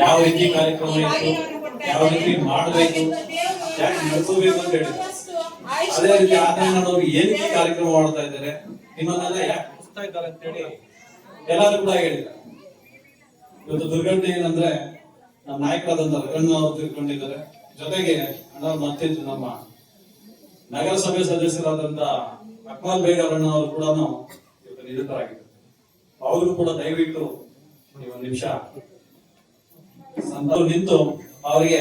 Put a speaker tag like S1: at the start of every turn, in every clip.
S1: ಯಾವ ರೀತಿ ಕಾರ್ಯಕ್ರಮ ಯಾವ ರೀತಿ ಮಾಡಬೇಕು ಯಾಕೆ ನಡೆಸಬೇಕು ಅಂತ ಹೇಳಿ ಅದೇ ರೀತಿ ಆತನವರು ಏನಕ್ಕೆ ಕಾರ್ಯಕ್ರಮ ಮಾಡ್ತಾ ಇದ್ದಾರೆ ನಿಮ್ಮನ್ನೆಲ್ಲ ಯಾಕೆ ಕಳಿಸ್ತಾ ಇದ್ದಾರೆ ಅಂತ ಹೇಳಿ ಎಲ್ಲರೂ ಕೂಡ ಹೇಳಿದ್ದಾರೆ ಇವತ್ತು ದುರ್ಘಟನೆ ಏನಂದ್ರೆ ನಮ್ಮ ನಾಯಕರಾದಂತ ರಗಣ್ಣ ಅವರು ತಿಳ್ಕೊಂಡಿದ್ದಾರೆ. ಜೊತೆಗೆ ಅಣ್ಣ ನಮ್ಮ ನಗರಸಭೆ ಸದಸ್ಯರಾದಂತ ಅಕ್ಮಲ್ ಬೇಗ ಅಣ್ಣ ಅವರು ಕೂಡ ನಿರತರಾಗಿದ್ದಾರೆ ಅವರು ಕೂಡ ದಯವಿಟ್ಟು ಒಂದು ನಿಮಿಷ ಸಂತರು ನಿಂತು ಅವರಿಗೆ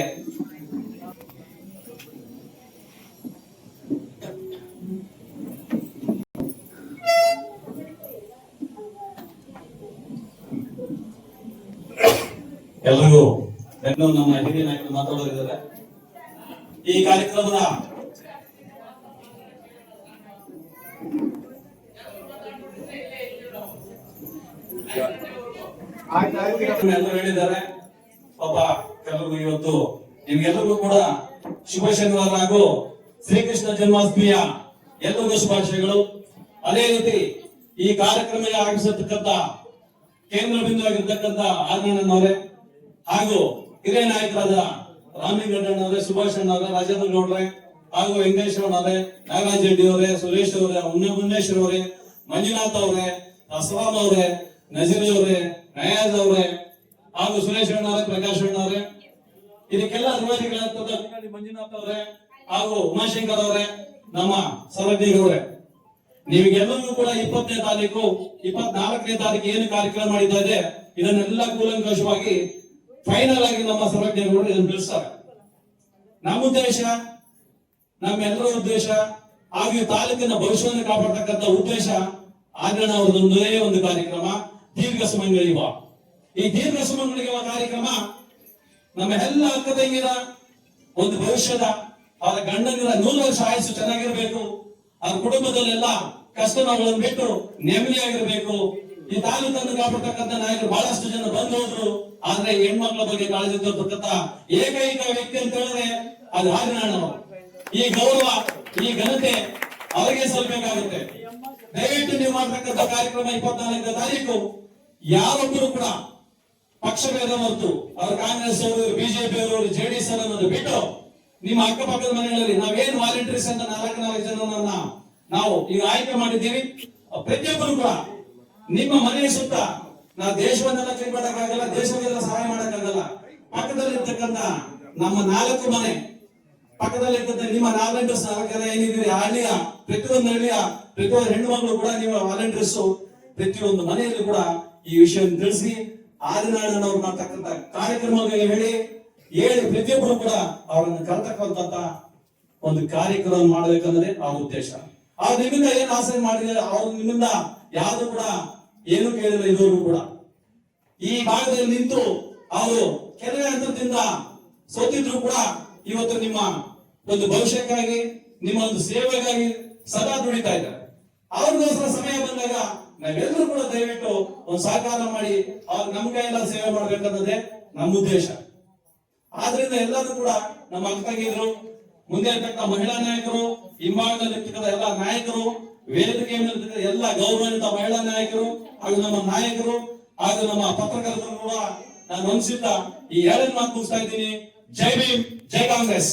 S1: ಎಲ್ರಿಗೂ ಇನ್ನೂ ನಮ್ಮ ಹಿರಿಯ ನಾಯಕರು ಮಾತಾಡೋರಿದ್ದಾರೆ. ಈ ಕಾರ್ಯಕ್ರಮದ ಎಲ್ಲರೂ ಹೇಳಿದ್ದಾರೆ. ಪಾಪ ಕೆಲವರು ಇವತ್ತು ನಿಮ್ಗೆಲ್ಲರಿಗೂ ಕೂಡ ಶುಭ ಶನಿವಾರ ಹಾಗೂ ಶ್ರೀಕೃಷ್ಣ ಜನ್ಮಾಷ್ಟಮಿಯ ಎಲ್ಲರಿಗೂ ಶುಭಾಶಯಗಳು. ಅದೇ ರೀತಿ ಈ ಕಾರ್ಯಕ್ರಮ ಆಗಿಸತಕ್ಕಂತ ಕೇಂದ್ರ ಬಿಂದು ಆನಂದನವರೇ ಹಾಗೂ ಹಿರಿಯ ನಾಯಕರಾದ ರಾಮಲಿಂಗಣ್ಣನವರೇ ಸುಭಾಷ್ ಅಣ್ಣವರೇ, ರಾಜೇಂದ್ರ ಗೌಡ್ರೆ, ಹಾಗೂ ವೆಂಕಟೇಶ್ವರನವರೇ ನಾಗರಾಜ್ ರೆಡ್ಡಿ ಅವರೇ, ಸುರೇಶ್ ಅವರೇ, ಉನ್ನ ಮುನ್ನೇಶ್ವರ ಅವರೇ, ಮಂಜುನಾಥ್ ಅವರೇ ಅಸ್ವಾನ್ ಅವರೇ, ನಜೀರ್ ಅವರೇ, ನಯಾಜ್ ಅವರೇ, ಹಾಗೂ ಸುರೇಶ್ ಅಣ್ಣವರೇ, ಪ್ರಕಾಶ್ ಅಣ್ಣವರೇ, ಇದಕ್ಕೆಲ್ಲ ಅಧಿಕಾರಿಗಳಾಗ್ತದ ಮಂಜುನಾಥ್ ಅವರೇ, ಹಾಗೂ ಉಮಾಶಂಕರ್ ಅವರೇ, ನಮ್ಮ ಸರದಿ ಅವರೇ ನಿಮಗೆಲ್ಲರಿಗೂ ಕೂಡ ಇಪ್ಪತ್ತನೇ ತಾರೀಕು, ಇಪ್ಪತ್ನಾಲ್ಕನೇ ತಾರೀಕು ಏನು ಕಾರ್ಯಕ್ರಮ ಮಾಡಿದ್ದಾರೆ ಇದನ್ನೆಲ್ಲ ಕೂಲಂಕಷವಾಗಿ ಫೈನಲ್ ಆಗಿ ನಮ್ಮ ಸರ್ವಜ್ಞರು ಇದನ್ನು ಬೆಳೆಸ್ತಾರೆ ನಮ್ಮ ಉದ್ದೇಶ, ನಮ್ಮೆಲ್ಲರ ಉದ್ದೇಶ ಹಾಗೂ ತಾಲೂಕಿನ ಭವಿಷ್ಯವನ್ನು ಕಾಪಾಡ್ತಕ್ಕಂಥ ಉದ್ದೇಶ ಆಗ್ರಣ ಅವರದೊಂದೇ ಒಂದು ಕಾರ್ಯಕ್ರಮ, ದೀರ್ಘ ಸುಮಂಗಳಿವ ಈ ದೀರ್ಘ ಸುಮಂಗಳಿವ ಕಾರ್ಯಕ್ರಮ ನಮ್ಮ ಎಲ್ಲ ಅಕ್ಕ ಒಂದು ಭವಿಷ್ಯದ ಅವರ ಗಂಡನಿರ ನೂರು ವರ್ಷ ಆಯಸ್ಸು ಚೆನ್ನಾಗಿರ್ಬೇಕು ಅವ್ರ ಕುಟುಂಬದಲ್ಲೆಲ್ಲ ಕಷ್ಟ ನೋವುಗಳನ್ನು ಬಿಟ್ಟು ನೆಮ್ಮದಿಯಾಗಿರ್ಬೇಕು ಈ ತಾಲೂಕನ್ನು ಕಾಪಾಡ್ತಕ್ಕಂಥ ನಾಯಕರು ಬಹಳಷ್ಟು ಜನ ಬಂದು ಹೋದ್ರು. ಆದ್ರೆ ಹೆಣ್ಮಕ್ಳ ಬಗ್ಗೆ ಕಾಳಜಿ ತೋರ್ತಕ್ಕಂಥ ಏಕೈಕ ವ್ಯಕ್ತಿ ಅಂತ ಹೇಳಿದ್ರೆ ಅದು ಹಾರಿನಾಣವರು ಈ ಗೌರವ, ಈ ಘನತೆ ಅವರಿಗೆ ಸಲ್ಲಬೇಕಾಗುತ್ತೆ ದಯವಿಟ್ಟು ನೀವು ಮಾಡ್ತಕ್ಕಂಥ ಕಾರ್ಯಕ್ರಮ ಇಪ್ಪತ್ನಾಲ್ಕನೇ ತಾರೀಕು, ಯಾರೊಬ್ಬರು ಕೂಡ ಪಕ್ಷ ಭೇದ ಹೊರತು ಅವ್ರ ಕಾಂಗ್ರೆಸ್ ಅವರು ಬಿಜೆಪಿ ಅವರು ಜೆಡಿಎಸ್ ಅನ್ನೋದು ಬಿಟ್ಟು ನಿಮ್ಮ ಅಕ್ಕಪಕ್ಕದ ಮನೆಗಳಲ್ಲಿ ನಾವೇನ್ ವಾಲಂಟಿಯರ್ಸ್ ಅಂತ ನಾಲ್ಕು ನಾಲ್ಕು ಜನರನ್ನ ನಾವು ಈಗ ಆಯ್ಕೆ ಮಾಡಿದ್ದೀವಿ. ಪ್ರತಿಯೊಬ್ಬರು ಕೂಡ ನಿಮ್ಮ ಮನೆಯ ಸುತ್ತ ನಾ ದೇಶವನ್ನೆಲ್ಲ ಕೈ ಮಾಡಕ್ಕಾಗಲ್ಲ ದೇಶವೆಲ್ಲ ಸಹಾಯ ಮಾಡಕ್ಕಾಗಲ್ಲ. ಪಕ್ಕದಲ್ಲಿರ್ತಕ್ಕಂಥ ನಮ್ಮ ನಾಲ್ಕು ಮನೆ, ಪಕ್ಕದಲ್ಲಿರ್ತಕ್ಕಂಥ ನಿಮ್ಮ ನಾಲ್ಕು ಸಹಕಾರ ಏನಿದ್ದೀರಿ? ಆ ಹಳ್ಳಿಯ ಪ್ರತಿಯೊಂದು ಹಳ್ಳಿಯ ಪ್ರತಿಯೊಂದು ಹೆಣ್ಣು ಮಕ್ಕಳು ಕೂಡ ನಿಮ್ಮ ವಾಲಂಟಿಯರ್ಸ್ ಪ್ರತಿಯೊಂದು ಮನೆಯಲ್ಲಿ ಕೂಡ ಈ ವಿಷಯವನ್ನು ತಿಳಿಸಿ ಆದಿನಾಡನವ್ರು ಮಾಡ್ತಕ್ಕಂಥ ಕಾರ್ಯಕ್ರಮಗಳಿಗೆ ಹೇಳಿ ಹೇಳಿ ಪ್ರತಿಯೊಬ್ಬರು ಕೂಡ ಅವರನ್ನು ಕರ್ತಕ್ಕಂತ ಒಂದು ಕಾರ್ಯಕ್ರಮ ಮಾಡಬೇಕಂದ್ರೆ ಆ ಉದ್ದೇಶ. ಆ ನಿಮ್ಮಿಂದ ಏನ್ ಆಸೆ ಮಾಡಿದ್ರೆ ಅವ್ರು ನಿಮ್ಮಿಂದ ಯಾರು ಕೂಡ ಏನು ಕೇಳಿಲ್ಲ ಇದುವರೆಗೂ ಕೂಡ. ಈ ಭಾಗದಲ್ಲಿ ನಿಂತು ಅವರು ಕೆಲವೇ ಹಂತದಿಂದ ಸೋತಿದ್ರು ಕೂಡ ಇವತ್ತು ನಿಮ್ಮ ಒಂದು ಭವಿಷ್ಯಕ್ಕಾಗಿ, ನಿಮ್ಮ ಒಂದು ಸೇವೆಗಾಗಿ ಸದಾ ದುಡಿತಾ ಇದ್ದಾರೆ. ಅವ್ರಿಗೋಸ್ಕರ ಸಮಯ ಬಂದಾಗ ನಾವೆಲ್ಲರೂ ಕೂಡ ದಯವಿಟ್ಟು ಒಂದು ಸಹಕಾರ ಮಾಡಿ ಅವ್ರ ನಮ್ಮ ಕೈಯೆಲ್ಲ ಸೇವೆ ಮಾಡ್ಬೇಕನ್ನೋದೇ ನಮ್ಮ ಉದ್ದೇಶ. ಆದ್ರಿಂದ ಎಲ್ಲರೂ ಕೂಡ ನಮ್ಮ ಅಕ್ಕ ಮುಂದೆ ಇರ್ತಕ್ಕ ಮಹಿಳಾ ನಾಯಕರು, ಹಿಂಭಾಗದಲ್ಲಿ ಇರ್ತಕ್ಕಂಥ ಎಲ್ಲ ನಾಯಕರು ವೇದಿಕೆ ಮೇಲೆ ಇರ್ತಕ್ಕಂಥ ಎಲ್ಲ ಗೌರವಾನ್ವಿತ ಮಹಿಳಾ ನಾಯಕರು ಹಾಗೂ ನಮ್ಮ ನಾಯಕರು ಹಾಗೂ ನಮ್ಮ ಪತ್ರಕರ್ತರು ಕೂಡ ನಾನು ಅನ್ಸಿದ್ದ ಈ ಎರಡು ಮಾತು ಮುಗಿಸ್ತಾ ಇದ್ದೀನಿ. ಜೈ ಭೀಮ್, ಜೈ ಕಾಂಗ್ರೆಸ್.